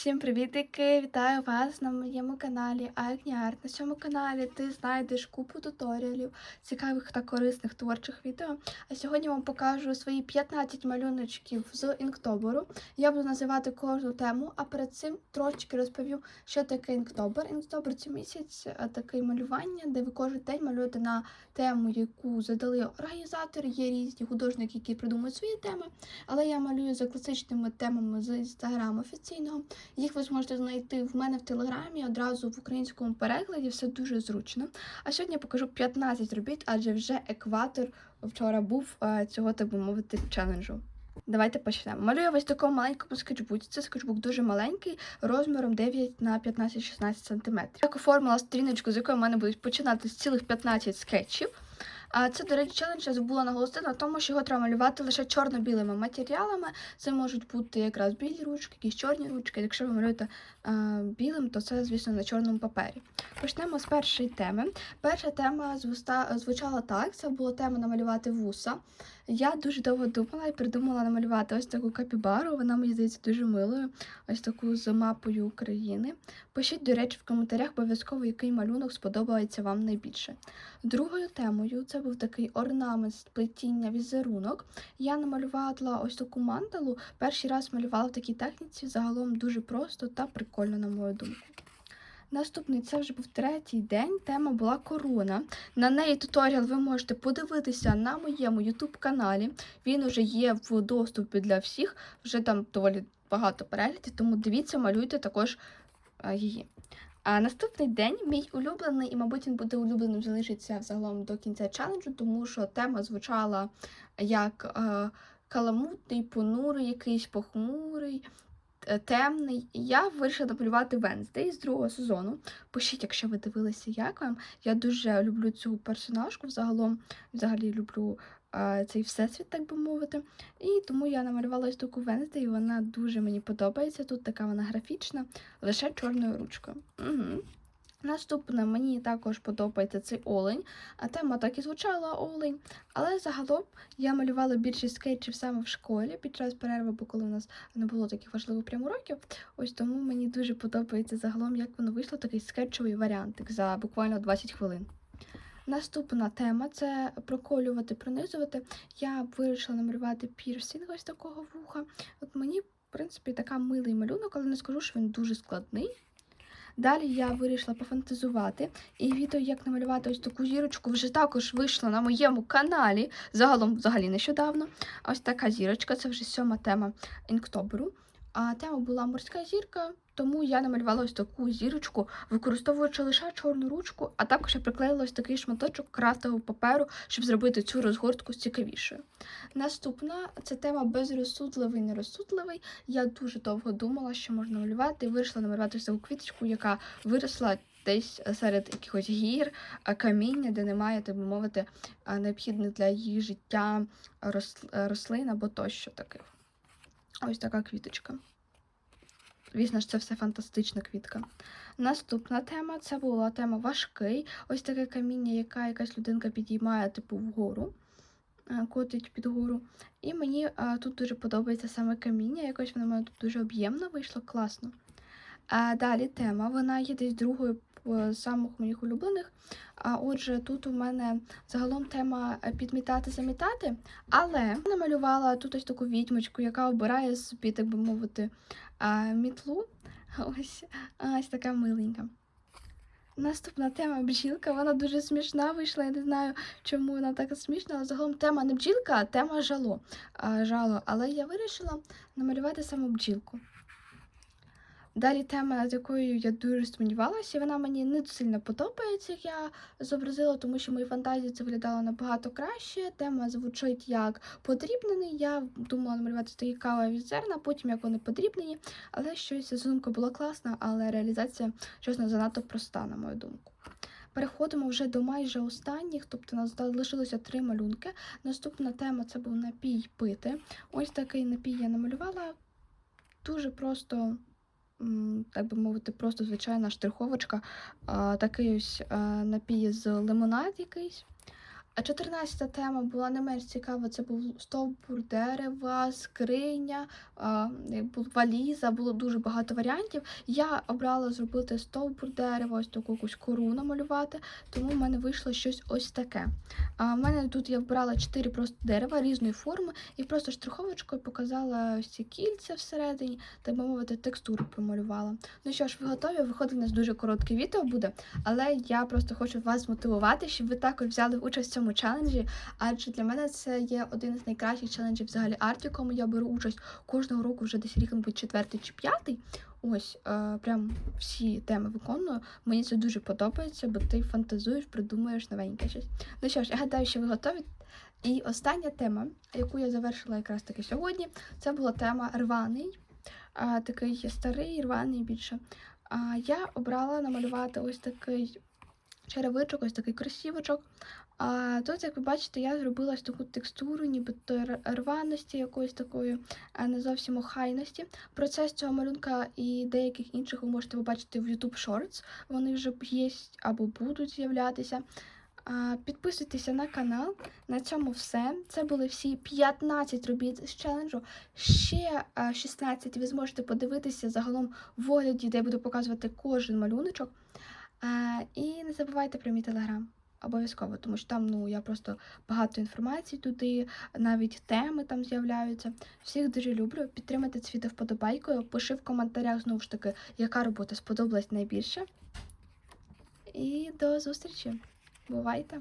Всім привітики! Вітаю вас на моєму каналі Агніарт. На цьому каналі ти знайдеш купу туторіалів, цікавих та корисних творчих відео. А сьогодні вам покажу свої 15 малюночків з інктобору. Я буду називати кожну тему, а перед цим трошечки розповім, що таке інктобер. Інктобер це місяць таке малювання, де ви кожен день малюєте на тему, яку задали організатори. Є різні художники, які придумують свої теми. Але я малюю за класичними темами з інстаграму офіційного. Їх ви зможете знайти в мене в телеграмі одразу в українському перекладі, все дуже зручно. А сьогодні я покажу 15 робіт, адже вже екватор вчора був е, цього, так би мовити, челенджу. Давайте почнемо. Малюю ось такому маленькому скетчбуці. Це скетчбук дуже маленький, розміром 9 на 15-16 см. Так оформила сторіночку, з якої в мене будуть починати з цілих 15 скетчів. А це, до речі, челендж я забула наголосити на тому, що його треба малювати лише чорно-білими матеріалами. Це можуть бути якраз білі ручки, якісь чорні ручки. Якщо ви малюєте білим, то це, звісно, на чорному папері. Почнемо з першої теми. Перша тема звучала так: це була тема намалювати вуса. Я дуже довго думала і придумала намалювати ось таку капібару. Вона мені здається дуже милою, ось таку з мапою України. Пишіть, до речі, в коментарях обов'язково, який малюнок сподобається вам найбільше. Другою темою це був такий орнамент з плетіння візерунок. Я намалювала ось таку мандалу. Перший раз малювала в такій техніці, загалом дуже просто та прикольно, на мою думку. Наступний це вже був третій день. Тема була корона. На неї туторіал ви можете подивитися на моєму YouTube каналі. Він вже є в доступі для всіх, вже там доволі багато переглядів, тому дивіться, малюйте також а, її. А наступний день мій улюблений, і, мабуть, він буде улюбленим залишиться взагалом до кінця челенджу, тому що тема звучала як е, каламутний, понурий, якийсь похмурий, е, темний. Я вирішила намалювати Венздей з другого сезону. Пишіть, якщо ви дивилися, як вам. Я дуже люблю цю персонажку взагалом, взагалі люблю е, цей всесвіт, так би мовити. І тому я намалювала ось таку Венздей, і вона дуже мені подобається. Тут така вона графічна, лише чорною ручкою. Угу. Наступне мені також подобається цей олень, а тема так і звучала олень. Але загалом я малювала більшість скетчів саме в школі під час перерви, бо коли у нас не було таких важливих прям уроків. Ось тому мені дуже подобається загалом, як воно вийшло, такий скетчовий варіантик за буквально 20 хвилин. Наступна тема це проколювати, пронизувати. Я вирішила намалювати пірсінг ось такого вуха. От мені, в принципі, така милий малюнок, але не скажу, що він дуже складний. Далі я вирішила пофантазувати, і відео, як намалювати ось таку зірочку, вже також вийшло на моєму каналі. Загалом, взагалі, нещодавно. Ось така зірочка, це вже сьома тема інктоберу. А тема була морська зірка, тому я намалювала ось таку зірочку, використовуючи лише чорну ручку, а також я приклеїла ось такий шматочок крафтового паперу, щоб зробити цю розгортку цікавішою. Наступна це тема безрозсудливий, нерозсудливий. Я дуже довго думала, що можна малювати, і вирішила намалювати ось таку квіточку, яка виросла десь серед якихось гір, каміння, де немає, так би мовити, а, необхідних для її життя рослин або тощо таких. Ось така квіточка. Звісно ж, це все фантастична квітка. Наступна тема це була тема важкий. Ось таке каміння, яка якась людинка підіймає, типу, вгору, е, котить під гору. І мені а, тут дуже подобається саме каміння, якось воно мене тут дуже об'ємно вийшло, класно. А далі тема, вона є десь другою з самих моїх улюблених. А отже, тут у мене загалом тема е, підмітати, замітати, але я намалювала тут ось таку відьмочку, яка обирає собі, так би мовити, мітлу. Ось, ось така миленька. Наступна тема бджілка, вона дуже смішна вийшла. Я не знаю, чому вона така смішна, але загалом тема не бджілка, а тема жало. А, жало. Але я вирішила намалювати саме бджілку. Далі тема, над якою я дуже сподівалася, вона мені не сильно подобається, як я зобразила, тому що в моїй фантазії це виглядало набагато краще. Тема звучить як подрібнений. Я думала намалювати такі кавові зерна, потім як вони подрібнені, але щось задумка була класна, але реалізація, чесно, занадто проста, на мою думку. Переходимо вже до майже останніх, тобто нас залишилося три малюнки. Наступна тема це був напій пити. Ось такий напій я намалювала дуже просто так би мовити, просто звичайна штриховочка, такий ось напій з лимонад якийсь. А 14-та тема була не менш цікава. Це був стовбур дерева, скриня, валіза, було дуже багато варіантів. Я обрала зробити стовбур дерева, ось таку якусь кору намалювати, тому в мене вийшло щось ось таке. А в мене тут я вбрала 4 просто дерева різної форми і просто штриховочкою показала ось ці кільця всередині, так би мовити, текстуру промалювала. Ну що ж, ви готові? Виходить, у нас дуже коротке відео буде, але я просто хочу вас мотивувати, щоб ви також взяли участь цьому челенджі. Адже для мене це є один із найкращих челенджів взагалі арт, якому я беру участь кожного року вже десь рік, мабуть, четвертий чи п'ятий. Ось, е, прям всі теми виконую. Мені це дуже подобається, бо ти фантазуєш, придумуєш новеньке щось. Ну що ж, я гадаю, що ви готові. І остання тема, яку я завершила якраз таки сьогодні, це була тема рваний, а, такий старий, рваний більше. А, я обрала намалювати ось такий черевичок, ось такий кросівочок. А тут, як ви бачите, я зробила ось таку текстуру, нібито рваності, якоїсь такої а не зовсім охайності. Процес цього малюнка і деяких інших ви можете побачити в YouTube Shorts. Вони вже є або будуть з'являтися. Підписуйтеся на канал. На цьому все. Це були всі 15 робіт з челенджу. Ще а, 16 ви зможете подивитися загалом в огляді, де я буду показувати кожен малюночок. А, І не забувайте про мій телеграм. Обов'язково, тому що там ну я просто багато інформації туди, навіть теми там з'являються. Всіх дуже люблю. Підтримайте цвіти вподобайкою. Пиши в коментарях знову ж таки, яка робота сподобалась найбільше. І до зустрічі! Бувайте!